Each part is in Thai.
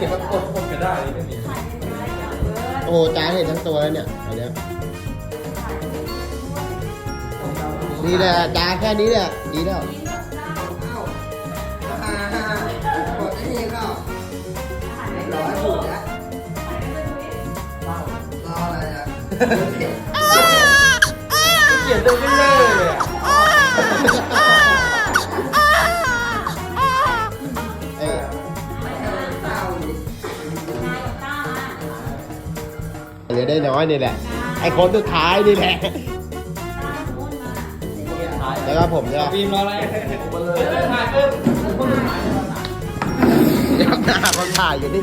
เก็บมาคนคนจะได้นี่ไม่มีโอ้โหจ้าเห็นทั้งตัวแล้วเนี่ยเอาเดี๋ยวดีแหละจ้าแค่นี้แหละดีแล้วเขียนตัวเล่นเลย เหลือได้น้อยนี่แหละ ไอ้คนสุดท้ายนี่แหละ แล้วก็ผมจะฟิล์มรออะไรยับหน้าคนถ่ายอยู่นี่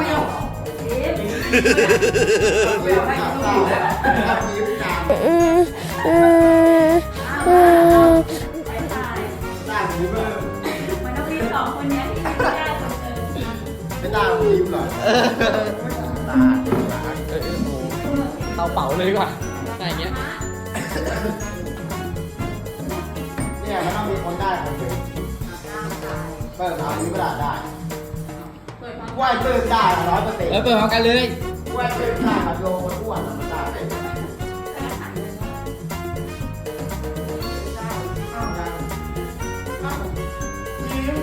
อนเฮ้ยไม่ได้ไอ้ตาเปิดพร้อมกันอุ้ยเอาเดี๋ยวให้ดูแล้วถ้าพีมกลางตาพีมเลยไม่ตาพีมก่อนตาเอาเป๋าเลยดีกว่าอะไรอย่างเงี้ยเนี่ยมันต้องมีคนได้คนหนึ่งเปิดเอานี้ก็ได้ ว่าเปิดได้ร้อยเปอร์เซ็นต์แล้วเปิดพร้อมกันเลยว่าเปิดได้กับโยมันอ้วนมันได้ยิ้ม